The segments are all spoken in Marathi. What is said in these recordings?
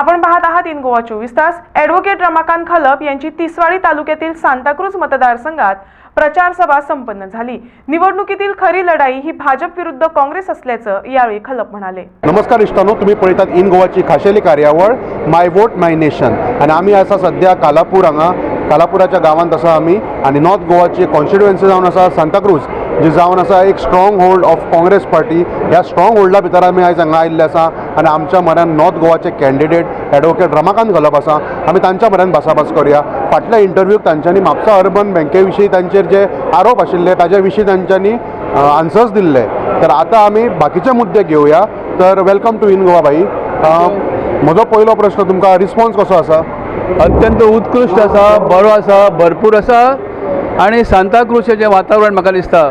आपण पाहत आहात इन गोवा चोवीस तास. ॲडव्होकेट रमाकांत खलप यांची तिसवाडी तालुक्यातील सांताक्रूज मतदारसंघात प्रचार सभा संपन्न झाली. निवडणुकीतील खरी लढाई ही भाजप विरुद्ध काँग्रेस असल्याचं यावेळी खलप म्हणाले. नमस्कार इष्टानो तुम्ही पळयतात इन गोवाची खाशेली कार्यावळ माय वोट माय नेशन आणि आम्ही आसा सध्या कालापूर हांगा कालापुराच्या गांवांत असा आमी आनी नॉर्थ गोवाची कॉन्स्टिट्युएन्सी जावन आसा सांताक्रूज जी जावन आसा एक strong hold of Congress party ह्या स्ट्रॉंग होल्डा भितर आमी आयज हांगा आयिल्ले आसा आनी आमच्या म्हऱ्यान नॉर्थ गोवाचे कॅन्डिडेट ॲडव्होकेट रमाकांत घालप आसा आमी तांच्या म्हऱ्यान भासाभास करुया. फाटल्या इंटरव्यूक तांच्यांनी म्हापसा अर्बन बँके विशीं तांचेर जे आरोप आशिल्ले ताज्या विशीं तांच्यांनी आन्सर्स दिल्ले. तर आतां आमी बाकीचे मुद्दे घेवया तर वेलकम टू इन गोवा भाई म्हजो पयलो प्रश्न तुमकां रिस्पॉन्स कसो आसा अत्यंत उत्कृश्ट आसा बरो आसा भरपूर आसा आनी सांताक्रूजचें जें वातावरण म्हाका दिसता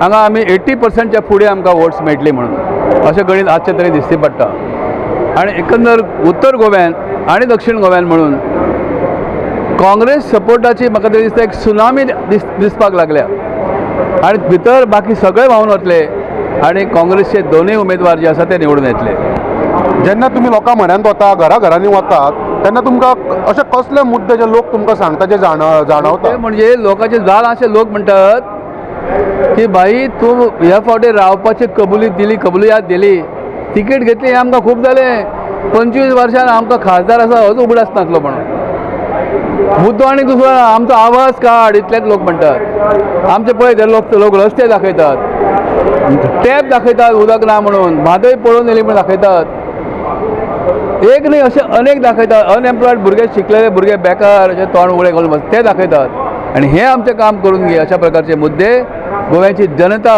हांगा आमी एट्टी पर्संटच्या फुडें आमकां वोट्स मेळटली म्हणून. अशें गणीत आजचे तरी दिसती पडटा आनी एकंदर उत्तर गोव्यान आनी दक्षिण गोव्यान म्हणून काँग्रेस सपोर्टाची म्हाका तरी दिसता एक सुनामी दिस दिसपाक लागल्या. आनी भितर बाकी सगळे व्हांवन वतले आनी काँग्रेसचे दोनूय उमेदवार जे आसा ते निवडून येतले. जेन्ना तुमी लोकां म्हऱ्यांत वता घरा घरांनी वतात तेन्ना तुमकां अशे कसले मुद्दे जे लोक तुमकां सांगता जे जाण जाणवता? म्हणजे लोकांचे जाल असे लोक म्हणटात की भाई तूं ह्या फावटी रावपाची कबुली दिली कबुलियात दिली. तिकीट घेतली हे आमकां खूब जालें पंचवीस वर्षान आमकां खासदार आसा होच उगडास नासलो म्हणून. मुद्दो आनी दुसरो ना, आमचो आवाज काड इतलेच लोक म्हणटात आमचे पळय ते लोक लोक रस्ते दाखयतात टॅप दाखयतात उदक ना म्हणून. म्हादय पळोवन येयली म्हणून दाखयतात एक न्ही अशे अनेक दाखयतात अनएम्प्लॉयड भुरगे शिकलेले भुरगे बेकार अशे तोंड उगडे घालून बस ते दाखयतात आनी हे आमचें काम करून घे अशा प्रकारचे मुद्दे गोव्याची जनता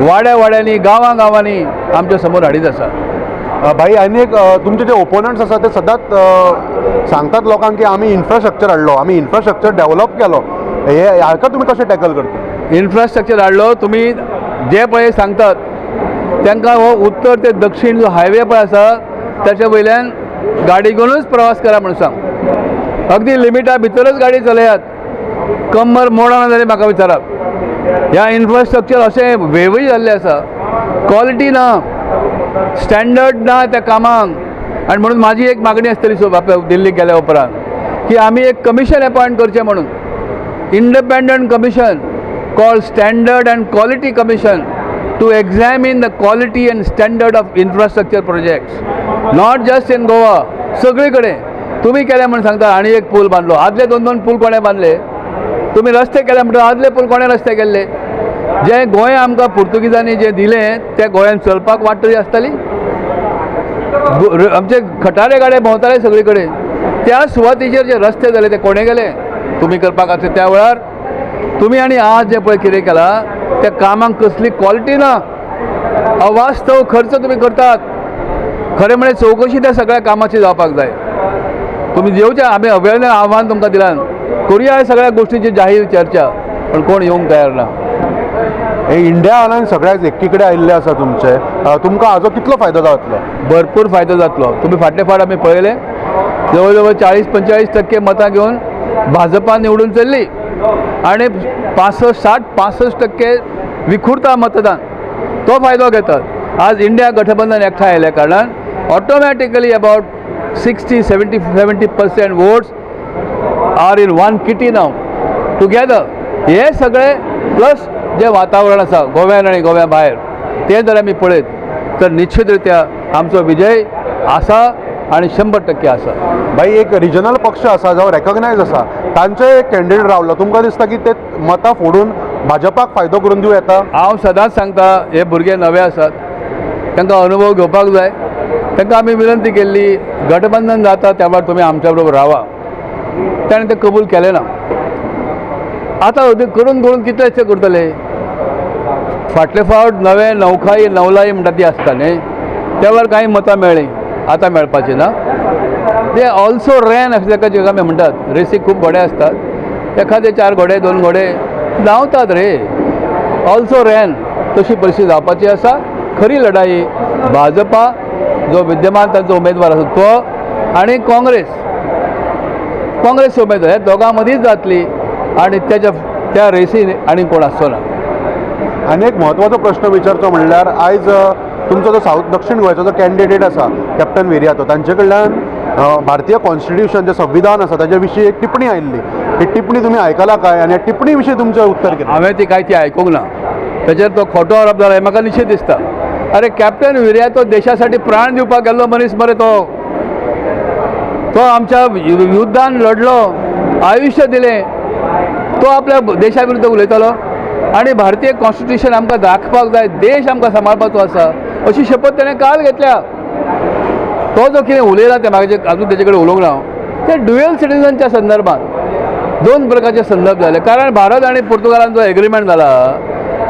वाड्या वाड्यांनी गांवां गांवांनी आमच्यासमोर हाडीत आसा भाई आनी एक तुमचे जे ओपोनंट्स आसा ते सदांच सांगतात लोकांक की आमी इन्फ्रास्ट्रक्चर हाडलो आमी इन्फ्रास्ट्रक्चर डेव्हलप केलो. हे हाका तुमी कशें टॅकल करता? इन्फ्रास्ट्रक्चर हाडलो तुमी जे पळय सांगतात तांकां हो उत्तर ते दक्षिण जो हायवे पळय आसा त्याच्या वयल्यान गाडी घेवनूच प्रवास करा म्हणून सांग. अगदी लिमिटा भितरच गाडी चलयात कंबर मोडना जाल्यार म्हाका विचारात ह्या इन्फ्रास्ट्रक्चर अशें वेवय जाल्लें आसा क्वॉलिटी ना स्टँडर्ड ना त्या कामांक आनी म्हणून म्हाजी एक मागणी आसतली सो बापा दिल्लीक गेल्या उपरांत की आमी एक कमिशन अपॉयंट करचें म्हणून. Independent commission call standard and Quality commission to examine the quality and standard of infrastructure projects. Not just in Goa, सगळीकडे. तुम्ही केले म्हणून सांगता आणि एक पूल बांधलो. आदले दोन दोन पूल कोणे बांधले? तुम्ही रस्ते केले म्हणटा आदले पूल कोणे रस्ते केल्ले जे गोंय आमकां पुर्तुगीजांनी जे दिलें ते गोंयान चलपाक वाट तरी आसताली? आमचे खटारे गाडे भोंवताले सगळी कडेन. त्या सुवातीचेर जे रस्ते जाले ते कोणे गेले? तुम्ही करपाक आसले त्या वेळार. तुम्ही आणि आज जे पळय कितें केला त्या कामांक कसली क्वॉलिटी ना. अवास्तव खर्च तुम्ही करतात. खरें म्हणजे चवकशी त्या सगळ्या कामाची जावपाक जाय. तुम्ही येवच्या आमी अवेळेन आव्हान तुमकां दिलां करुया ह्या सगळ्या गोष्टींची जाहीर चर्चा पण कोण येवंक तयार ना? हे इंडिया आनंद सगळ्याच एकी कडेन आयिल्ले आसा तुमचे तुमकां हाजो कितलो फायदो जातलो? भरपूर फायदो जातलो. तुम्ही फाटले फाट आमी पळयले. जवळ जवळ चाळीस पंचेचाळीस टक्के मतां घेवन भाजपा निवडून चल्ली. आणि पासष्ट साठ पासष्ट टक्के विखुरता मतदान. तो फायदो घेतात. आज इंडिया गठबंधन एकठांय आयल्या कारणान automatically about sixty seventy seventy percent votes are in one kitty now. Together हे सगळे प्लस जे वातावरण आसा गोव्यान आनी गोव्या भायर ते जर आमी पळयत तर निश्चित रित्या आमचो विजय आसा आनी शंबर टक्के आसा भाई एक रिजनल पक्ष आसा जो रेकॉग्नायज तांचे एक कॅन्डिडेट रावलो तुमकां दिसता की ते मतां फोडून भाजपाक फायदो करून दिवं येता? हांव सदांच सांगता हे भुरगे नवे आसात. तांकां अनुभव घेवपाक जाय. तांकां आमी विनंती केल्ली गठबंधन जाता त्या वेळार तुमी आमच्या बरोबर रावा. ताणें तें कबूल केलें ना. आतां अदी करून करून कितलेशे करतले? फाटले फावट नवे नवखाई नवलाई म्हणटा ती आसता न्ही त्या वेळार कांय मतां मेळ्ळीं आतां मेळपाचीं ना. ते ऑल्सो रॅन अशें ताका जेका आमी म्हणटात रेसीक खूब घोडे आसतात एखादे चार घोडे दोन घोडे धांवतात रे. ऑल्सो रॅन तशी परिस्थिती जावपाची आसा खरी लढाई भाजपा जो विद्यमान तांचो उमेदवार आसा तो आनी काँग्रेस. काँग्रेस उमेदवार हे दोगां मदींच जातली आनी त्याच्या त्या रेसीन आनी कोण आसचो ना? आनी एक म्हत्वाचो प्रश्न विचारचो म्हणल्यार आयज तुमचो जो साऊथ दक्षिण गोंयचो जो कॅन्डिडेट आसा कॅप्टन वेरियातो तांचे कडल्यान भारतीय कॉन्स्टिट्यूशन जे संविधान आसा ताच्या विशीं एक टिप्पणी आयिल्ली ही टिप्पणी तुमी आयकला काय? आनी ह्या टिप्पणी विशीं तुमचें उत्तर कितें? हांवें ती कांय ती आयकूंक ना. त्याचेर तो खोटो आरोप जाला हे म्हाका निश्चित दिसता. अरे कॅप्टन विर्या तो देशासाठी प्राण दिवपाक गेल्लो मनीस मरे तो. तो आमच्या यु- युद्धान लढलो आयुश्य दिलें तो आपल्या देशा विरुद्ध उलयतालो. आनी भारतीय कॉन्स्टिट्युशन आमकां दाखपाक जाय देश आमकां सांबाळपाचो आसा अशी शपथ ताणें काल घेतल्या. तो जो कितें उलयला तें म्हाका अजून तेजे कडेन उलोवंक ना. ते ड्युएल सिटिझनच्या संदर्भात दोन प्रकारचे संदर्भ झाले. कारण भारत आणि पुर्तुगालान जो एग्रीमेंट जाला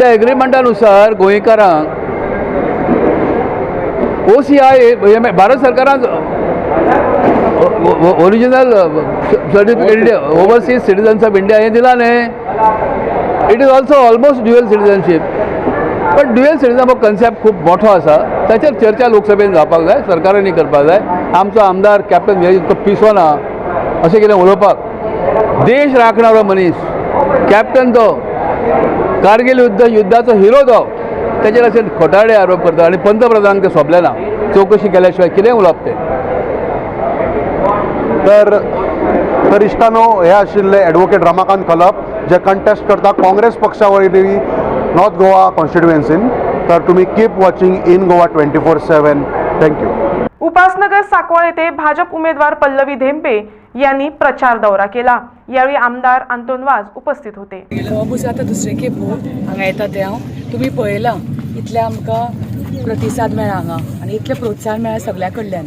त्या एग्रीमेंटानुसार गोंयकारांक ओ सी आय भारत सरकारान original certificate India overseas citizens of India हें दिला न्ही it is also almost dual citizenship पण ड्युएल सिटिझन हो कन्सेप्ट खूप मोठो आसा ताचेर चर्चा लोकसभेन जावपाक जाय सरकारांनी करपाक जाय। आमचो आमदार कॅप्टन इतको पिसो ना अशें कितें उलोवपाक। देश राखणारो मनीस कॅप्टन तो कारगिल युद्ध युद्धाचो हिरो तो। तेचेर अशें खोटाडे आरोप करता आनी पंतप्रधानांक ते सोबले ना चवकशी केल्या कितें उलोवप ते तर तर इश्टानो हे आशिल्ले ॲडवोकेट रमाकांत खलप जे कंटेस्ट करता काँग्रेस पक्षा वरवीं नॉर्थ गोवा कॉन्स्टिट्युएन्सीन तर तुमी keep watching in Goa twenty four seven thank you Upasnagar Sancoale येथे भाजप उमेदवार पल्लवी धेंपे यांनी प्रचार दौरा केला. यावेळी आमदार अंतोन वाज उपस्थित होते. हो आतां दुसरे खेप हांगा येता ते हांव तुमी पळयलां इतले आमकां प्रतिसाद मेळ्ळा हांगा आनी इतलें प्रोत्साहन मेळ्ळा सगळ्या कडल्यान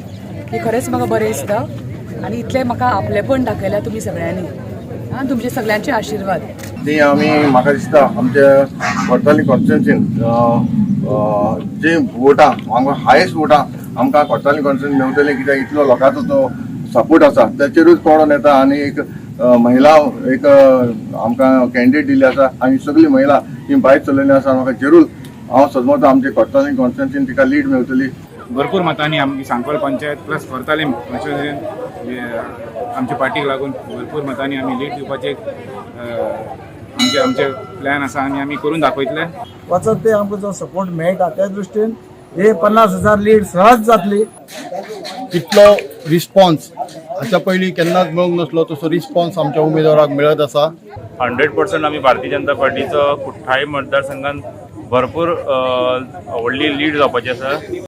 की खरेंच म्हाका बरें दिसता. आनी इतलें म्हाका आपलेपण दाखयला तुमी सगळ्यांनी. आं तुमचे सगळ्यांचे आशिर्वाद. ती आमी म्हाका दिसता आमच्या कोर्ताली कॉन्स्टिट्युन्सीन जे वोटां हांगा हायेस्ट वोटां आमकां कोर्ताली कॉन्स्टिट्युन्सी मेवतले कित्याक इतलो लोकांचो तो सपोर्ट आसा. ताचेरूच पडोन येता आनी एक महिला एक आमकां कॅन्डिडेट दिल्ली आसा आनी सगळी महिला ही भायर चलयल्ली आसा म्हाका जरूर हांव सजमता आमचे कोर्ताली कॉन्स्टिट्युन्सीन तिका लीड मेवतली भरपूर मतांनी आमची सांकवाल पंचायत प्लस कोर्तालीम आमच्या पार्टीक लागून भरपूर मतांनी आमी लीड दिवपाचे आमचे आमचे प्लॅन आसा आनी आमी करून दाखयतले वचत ते आमकां जो सपोर्ट मेळटा त्या दृश्टीन हे पन्नास हजार लीड सहज जातली. तितलो रिस्पॉन्स हाच्या पयलीं केन्नाच मेळूंक नासलो तसो रिस्पॉन्स आमच्या उमेदवाराक मेळत आसा हंड्रेड पर्संट आमी भारतीय जनता पार्टीचो कुठ्ठाळी मतदारसंघात भरपूर व्हडली लीड जावपाची आसा